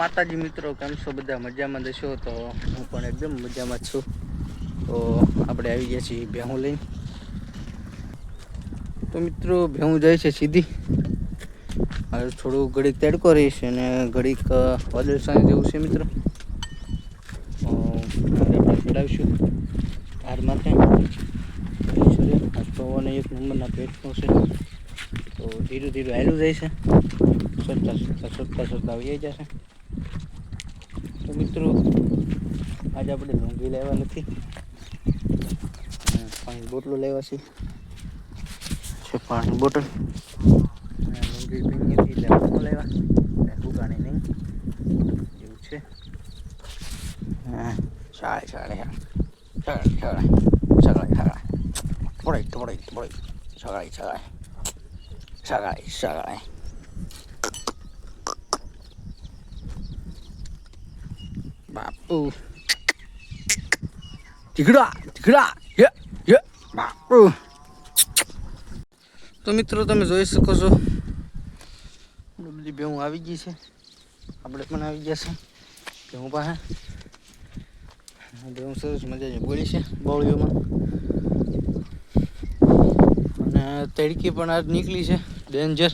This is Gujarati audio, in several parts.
માતાજી મિત્રો કેમ છો? બધા મજામાં દેશો તો હું પણ એકદમ મજામાં છું. તો આપણે આવી ગયા છીએ ભેહું લઈને. તો મિત્રો ભેહું જાય છે સીધી. હવે થોડું ઘડીક તડકો રહીશ અને ઘડીક અ, વાદળછાયું જેવું છે મિત્રો. આપણે ચડાવીશું કાર માટે પવન એક નંબરના પેટનો છે. તો ધીરે ધીરે હેલું જાય છે. સરતા સરતા સરતા સત્તા આવી જશે તો મિત્રો આજે આપણે લોંગી લેવા નથી અને પાણી બોટલો લેવા છે છે પાણી બોટલ અને લોંગી પીણી હતી એટલે આપણે ન લેવા એટલે ઉગાણી નહીં એવું છે હા શાળે શાળે શાળે શાળે શાળે શાળે પડાય પડાય પડાય સગાઈ સગાઈ સગાઈ સગાઈ બાપુ ટીકડા ટીકડા, યે યે. બાપુ તો મિત્રો, તમે જોઈ શકો છો. બબલી ભેહું આવી ગઈ છે. આપણે પણ આવી ગયા છે. ભેહું પાસે. ભેહું સરસ મજાની બોલી છે, બોળીઓમાં. અને તડકી પણ આજ નીકળી છે. ડેન્જર.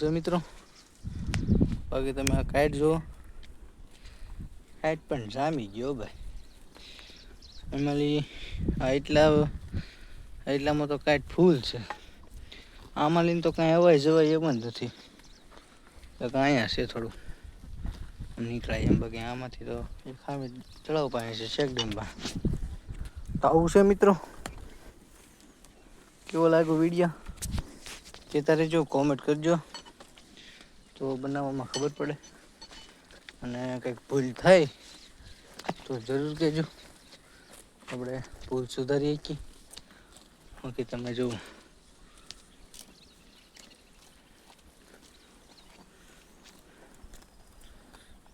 છે મિત્રો બાકી તમે આ કાઈટ જુઓ. કાઈટ પણ જામી ગયો ભાઈ. એમાંલી આ એટલા એટલામાં તો કાઈટ ફૂલ છે. આમાં લઈને તો કાંઈ અવાય જવાય એમ જ નથી. કાંઈ અહીંયા છે થોડું. નીકળાય એમ. બાકી આમાંથી તો એ ખામી તળાવ પાસે છે શેક ડેમમાં તો આવું છે મિત્રો. કેવો લાગ્યો વીડિયો? કહેતા રહેજો કોમેન્ટ કરજો. તો બનાવવામાં ખબર પડે. અને કંઈક ભૂલ થાય, તો જરૂર કહેજો. આપણે ભૂલ સુધારી શકીએ બાકી તમે જો.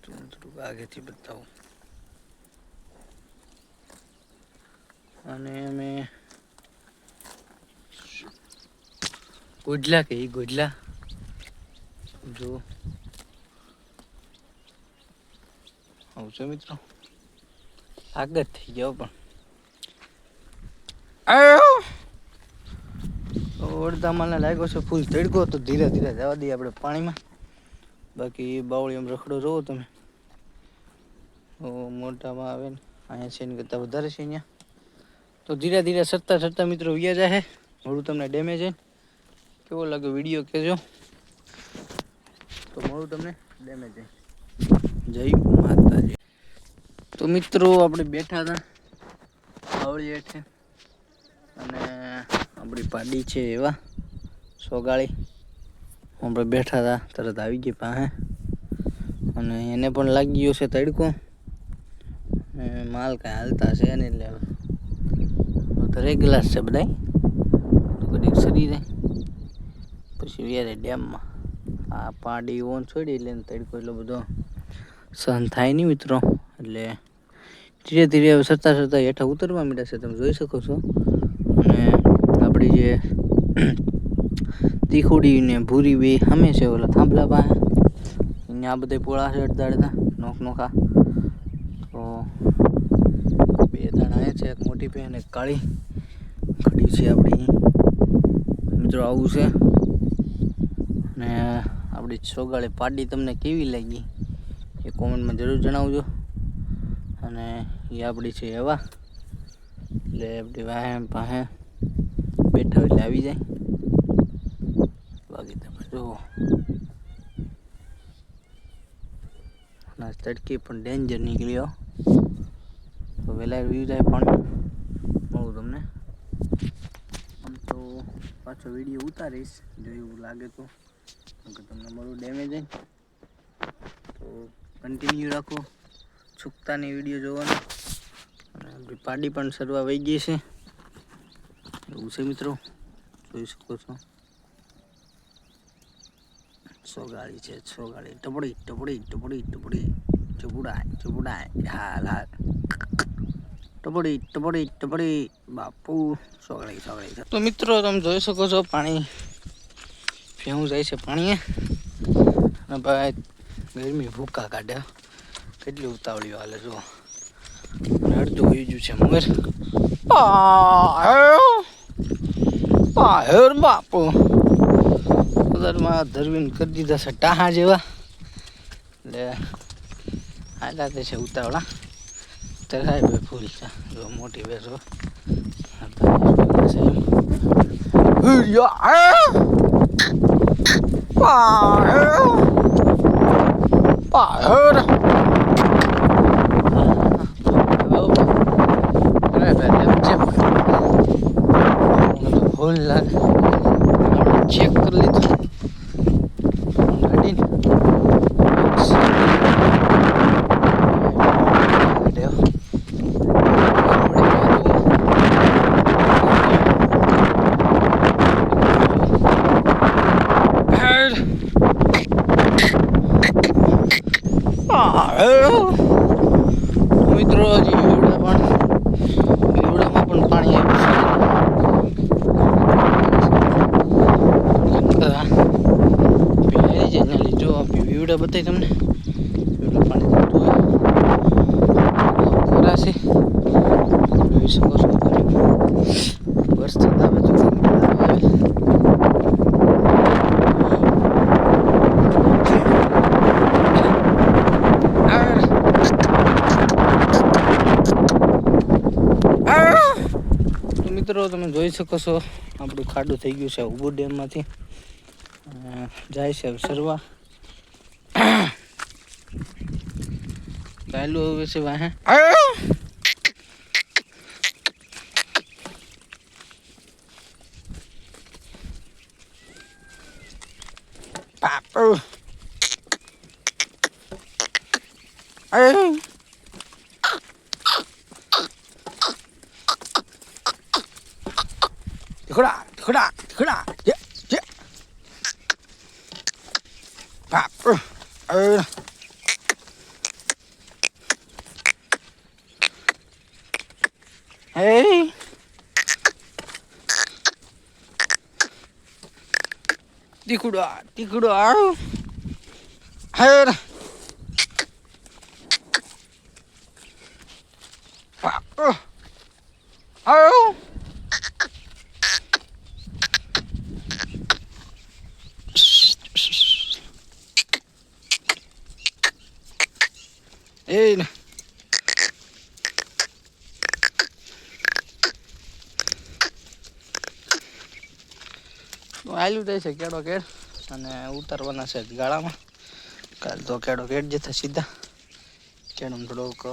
તમને થોડુંક આગેથી બતાવું. અને અમે. ગોડલા કે ગોડલા. જો. આવું મિત્રો. આગળ થઈ ગયો પણ. આયો. તો લાગ્યો છે ફૂલ તડકો તો ધીરે ધીરે જવા દઈએ આપણે પાણીમાં. બાકી બાવળી એમ રખડો જોવો તમે. મોટામાં આવે ને અહીંયા છે ને કરતાં વધારે છે અહીંયા. તો ધીરે ધીરે સરતા સરતા મિત્રો વ્યા જાય મળું તમને ડેમેજ છે કેવો લાગે વીડિયો કહેજો તો મળું તમને? ડેમેજ જય માતાજી. તો મિત્રો આપણે બેઠા હતા. બાવળી હેઠે અને આપણી પાડી છે એવા. સોગાળી. આપણે બેઠા હતા તરત આવી ગઈ પાસે. અને એને પણ લાગી ગયો છે તડકો. માલ કાંઈ હાલતા છે ને એટલે ઘરે ગ્લાસ છે બધાય. કદી સરી જાય. પછી વ્યારે ડેમમાં. આ પાડી ઓન છોડી એટલે તડકો એટલો બધો સહન થાય નહીં મિત્રો. એટલે ધીરે ધીરે હવે સરતા સરતા હેઠા ઉતરવા માંડ્યા છે, તમે જોઈ શકો છો. અને આપણી જે તીખુડી ને ભૂરી બે સામે છે, ઓલા થાંભલા પાસે. અહીંયા આ બધા પોળા છે અડધા અડધા, નોખ નોખા. તો બે દાણા છે, એક મોટી બે અને કાળી ઘડી છે આપણી મિત્રો આવું છે. આપણી સોગાળી પાડી તમને કેવી લાગી એ કોમેન્ટમાં જરૂર જણાવજો. અને એ આપણી છે એવા. એટલે આપણી વાહે પાસે બેઠા એટલે આવી જાય. બાકી તમે જુઓ. તડકી પણ ડેન્જર નીકળ્યો. તો વહેલા વ્યૂ જાય પણ. મળું તમને. આમ તો પાછો વીડિયો ઉતારીશ, જો એવું લાગે તો. તમને મારું ડેમેજ હોય તો કન્ટિન્યુ રાખો. છૂકતાની વીડિયો જોવાનો. અને આપણી પાડી પણ સરવા વહી ગઈ છે. એવું છે મિત્રો? જોઈ શકો છો. સોગાળી છે, સોગાળી. ટપડી ટપડી ટપડી ટપડી. ચપુડાય ચપુડાય હાલ હાલ. ટપડી ટપડી ટપડી. બાપુ, સોગાળી, સોગળી. તો મિત્રો, તમે જોઈ શકો છો પાણી ભેહું જાય છે પાણીએ. અને ભાઈ, ગરમી ભૂકા કાઢે. કેટલી ઉતાવળીઓ હાલે જો અડધું હોઈ ગયું છે મગર. પાહેર બાપુ. કલરમાં ધરવીને કરી દીધા છે ટાહા જેવા. એટલે આલા તે છે ઉતાવળા. તરાય બે ફૂલ છે. જો મોટી બેસો. પાહેર ફૂલ લાગે ચેક કરી લીધું ગાડીને મિત્રો હજી એવડા પણ એવડામાં પણ પાણી આવ્યું છે પીવાય છે ને જો પીવડા બતાવી તમને. પાણી જતું હોય ખરા છે જોઈ શકો છો વરસાદ આવે તો મિત્રો તમે જોઈ શકો છો આપણું ખાડું થઈ ગયું છે ઉબુ ડેમમાંથી જાય છે સરવા. ચાલુ હવે છે વાહે પાપુ Hey. Tikura, tikura, tikura. Ya, ya. Pap. Uh. Hey. तिकडं तिकडं हाय જાય છે કેડો કેડ. અને ઉતારવાના છે ગાળામાં. કાલ તો કેડો કેડ જતા સીધા. કેડમ થોડોક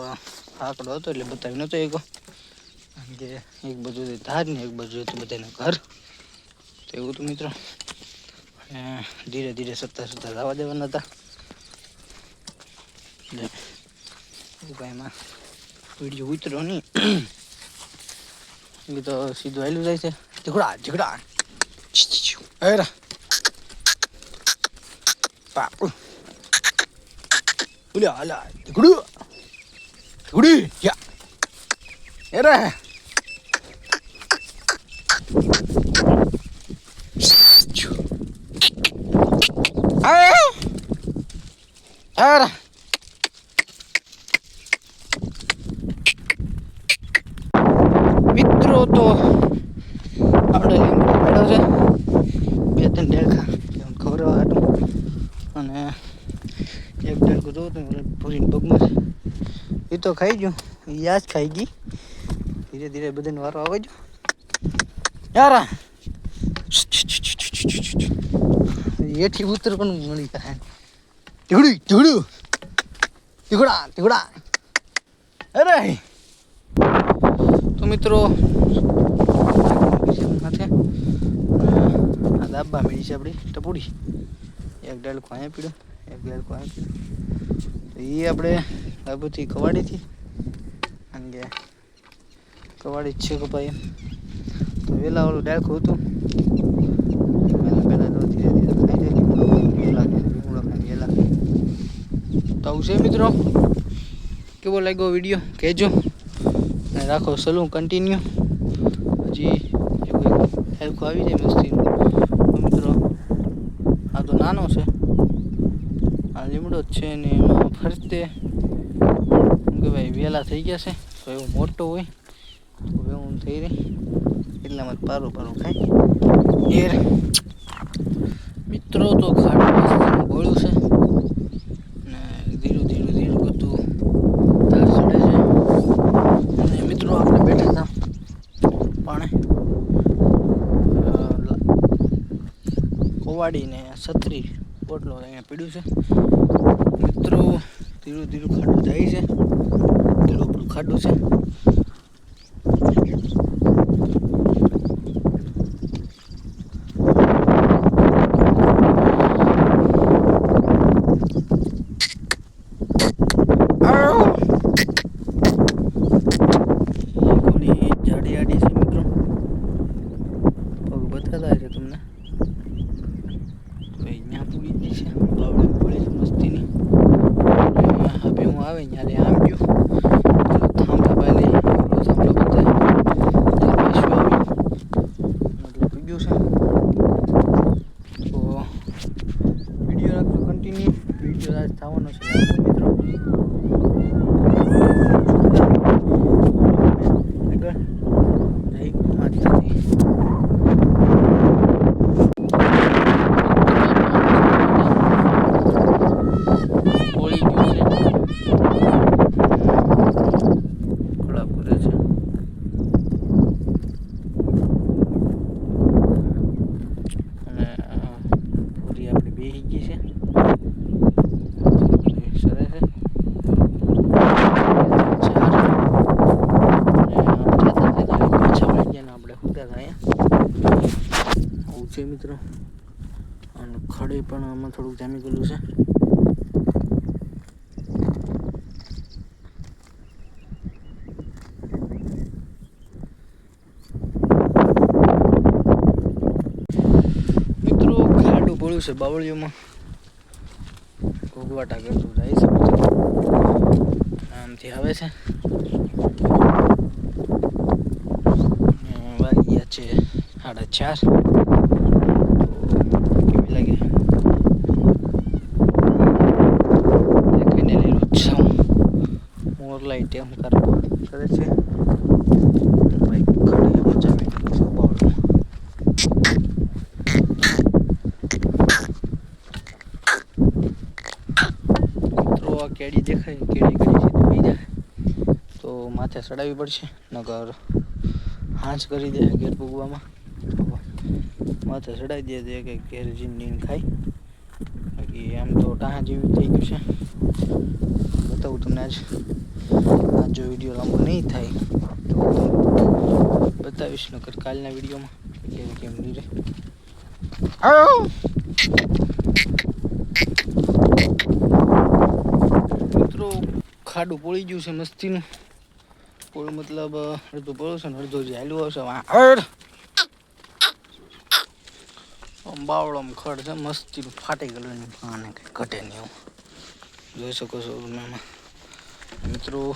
આંકડો હતો એટલે બતાવી નહોતો એક. કારણ એક બાજુ ધાર ને એક બાજુ હતું બધાને ઘર. તો એવું હતું મિત્રો. અને ધીરે ધીરે સત્તા સત્તા લાવવા દેવાના હતા. એમાં વીડિયો ઉતરો નહીં. એ તો સીધું આવેલું જાય છે. ઝઘડા ઝઘડા. અરે પાપુ ઉલ્યા હાલા ઝઘડું ઝઘડી યા એરે આ અરે મિત્રો તો આપણે લીંબુ પડ્યો છે બે ત્રણ ડેલખા એમ ખવડાવવા હાટું અને એક ડેલકું જોઉં તો પૂરીને પગમાં એ તો ખાઈ ગયું. યાદ ખાઈ ગઈ. ધીરે ધીરે બધાને વારો આવે જો યારા. એથી ઉતર પણ મળી જાય. ટીવડી ટીવડું ટીકડા ટીકડા અરે. તો મિત્રો સાથે આ દાબા મેળી છે આપણી ટપુડી. એક ડાલકો અહીંયા પીડ્યો, એક ડાલકો અહીંયા પીડ્યો. તો એ આપણે દાબુથી કવાડીથી કારણ કે કવાડી જ છે કપાઈ તો વેલા ઓલું ડાલખું હતું. તો તો આવું છે મિત્રો. કેવો લાગ્યો વીડિયો? કહેજો. અને રાખો સલું કન્ટિન્યુ હજી હેલ્પ આવી જાય મસ્તી મિત્રો નાનો છે. આ લીમડો જ છે ને એમાં ફરતે શું કહેવાય વહેલા થઈ ગયા છે, તો એવો મોટો હોય, તો એવું થઈ રહી. એટલામાં પારું પારું ખાય એર મિત્રો તો ખાટું ગોળ્યું છે. ને ધીરું ધીરું ધીરું બધું તાર ચડે છે. અને મિત્રો આપણે બેઠા હતા પાણે. કોવાડીને છત્રી પોટલો અહીંયા પીડ્યું છે. ધીરું ધીરું ખાડું જાય છે. ધીરું આપણું ખાડું છે આવ! ઘોડી જાડી આડી છે મિત્રો પગ બતાતા છે તમને તો અહીંયા પૂરી ગઈ છે બાવળી પડી છે મસ્તીની હવે હું આવે ત્યાં લે આમ ગયો પેલો થાંભલા બાલે પેલો થાંભલો બતાય ત્યાં પાછું આવ્યું એટલે પૂગ્યું છે તો વીડિયો રાખજો કન્ટિન્યુ વીડિયો આજ થવાનો છે લાંબો મિત્રો આગળ જય માતાજી પોળી ગયું છે ખોળા પૂરે છે અને આ પૂરી આપણી બેસી ગઈ છે પૂરી સરસ છે ચાર અને આમ જતા જતા પાછા વળી ગયા ને આપણે સુતા હતા અહીંયા આવું છે મિત્રો ખડે પણ આમાં થોડુંક જામી ગયેલું છે. મિત્રો, ખાડું પડ્યું છે બાવળીઓમાં ઘોઘવાટા કરતું જાય છે આમથી આવે છે. વાગ્યા છે સાડા ચાર તો કેવી લાગે દેખાઈને લીલું છમ મોર લાઈટ એમ કરે. કરે છે. કેડી દેખાય કેડી કેડી છે તો જાય તો માથે ચડાવવી પડશે નગર હાંચ કરી દે ઘેર ભૂગવામાં. માથે ચડાવી દે દે કે ઘેર જીન ખાય. બાકી એમ તો ટાહા જેવી થઈ ગયું છે. બતાવું તમને આજ. જો વીડિયો લાંબો નહીં થાય, તો બતાવીશ, નકર કાલના વિડીયોમાં કેમ કેમ રહે મિત્રો, ખાડું પોળી ગયું છે મસ્તીનું. પોળ મતલબ અડધો પોળું છે અડધું જે હાલ્યો હશે બાવળો ખડ છે, મસ્તીનું ફાટી ગયેલું આને કંઈ ઘટે નહીં એવું. જોઈ શકો છો તમે એમાં મિત્રો,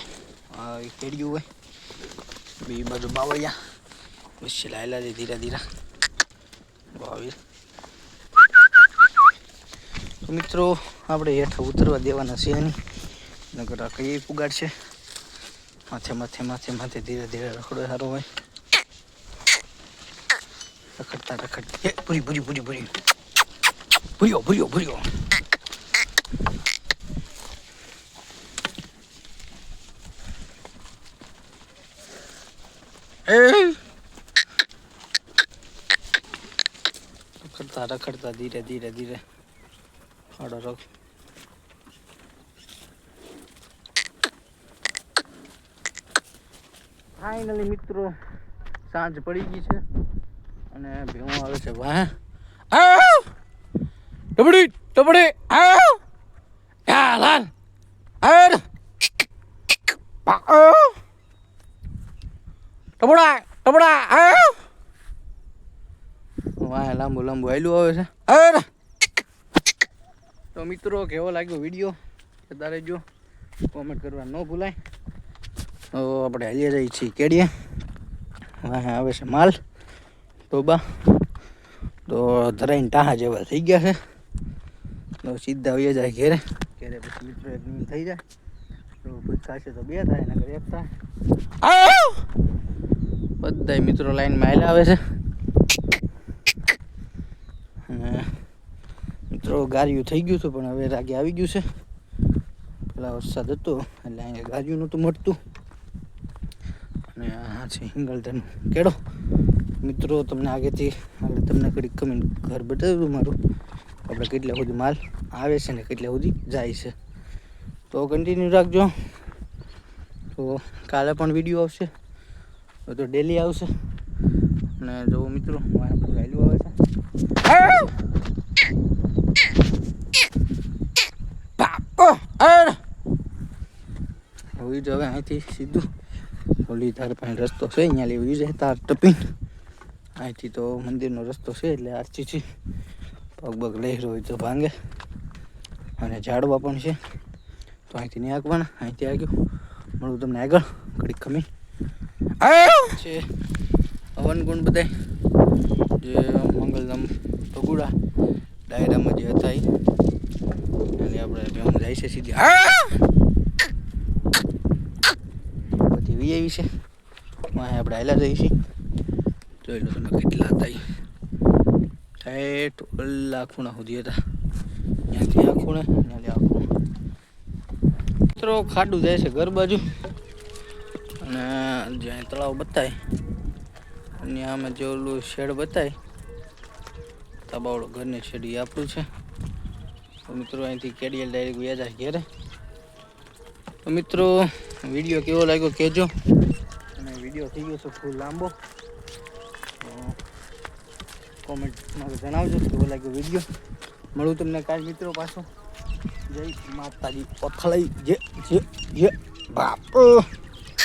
આ કેડિયું હોય. બી બાજુ બાવળિયા. પછી લાયેલા છે ધીરા ધીરા. બાવીસ. તો મિત્રો, આપણે હેઠા ઉતરવા દેવાના છે નહીં નગર આ કઈ પુગાડ છે? માથે માથે માથે માથે ધીરે ધીરે રખડો સારો હોય. રખડતા રખડતા. ભૂરી ભૂરી ભૂરી ભૂરી. ભૂર્યો ભૂર્યો ભૂર્યો એ રખડતા રખડતા ધીરે ધીરે ધીરે આડો રખ ફાઇનલી મિત્રો સાંજ પડી ગઈ છે અને ભેવું આવે છે વાહ આવ ટબડી ટબડી આવ યા લાલ આર આવ ટબડા ટબડા આવ વાહ લાંબુ લાંબુ. હાલ્યું આવે છે. તો મિત્રો કેવો લાગ્યો વીડિયો તારે જો કોમેન્ટ કરવા ન ભૂલાય. તો આપણે હાલીએ જઈએ છીએ કેડીએ. વાહ આવે છે માલ. તો બા તો ધરાઈને ટાહા જેવા થઈ ગયા છે. તો સીધા વયા જાય ઘેરે. ઘેરે પછી મિત્રો એક થઈ જાય. તો ભૂખા છે તો બે થાય ને એક થાય. બધાય મિત્રો લાઈનમાં આવેલા આવે છે. અને મિત્રો, ગાર્યું થઈ ગયું હતું, પણ હવે રાગે આવી ગયું છે. પેલા વરસાદ હતો, એટલે અહીંયા ગાર્યું નહોતું મળતું. અને આ છે હિંગલધન કેળો. મિત્રો, તમને આગેથી એટલે તમને કડીક કમેન્ટ ઘર બતાવ્યું મારું. આપણે કેટલા સુધી માલ આવે છે ને કેટલા સુધી જાય છે. તો કન્ટિન્યુ રાખજો. તો કાલે પણ વીડિયો આવશે. તો ડેલી આવશે. અને જો મિત્રો આવે હવે તો અહીંથી સીધું ઓલી તાર પાસે રસ્તો છે અહીંયા લેવી છે તાર ટપી અહીંથી તો મંદિરનો રસ્તો છે એટલે આરચી છે પગ પગ લઈ રહ્યો તો ભાંગે. અને ઝાડવા પણ છે. તો અહીંથી નહીં આગવાના અહીંથી આગળ મળું તમને આગળ ઘડીક ખમી. છે. હવન ગુણ બધાય. જે મંગલધામ ભગુડા ડાયરામાં જે હતા એ અને આપણે જાય છે સીધી. બધી વી આવી છે. વાંહે આપણે આયલા જઈએ છીએ. જોઈ લો તમે કેટલા હતા ઠેઠ ઓલા ખૂણા સુધી હતા. ત્યાંથી આ ખૂણે, ત્યાંથી આ ખૂણે. મિત્રો, ખાડું જાય છે ઘર બાજુ. અને જ્યાં તળાવ બતાય અને આમાં જે ઓલું શેડ બતાય તાબાવાળો ઘરની શેડી આપણું છે. મિત્રો અહીંથી કેડિયલ ડાયરેક્ટ વ્યાજ જાય ઘેરે. તો મિત્રો, વીડિયો કેવો લાગ્યો કહેજો. અને વીડિયો થઈ ગયો છે ફૂલ લાંબો. કોમેન્ટમાં જણાવજો કેવો લાગ્યો વીડિયો. મળું તમને કાલ મિત્રો પાછો. જય માતાજી. પથળાઈ જે જે જે બાપ.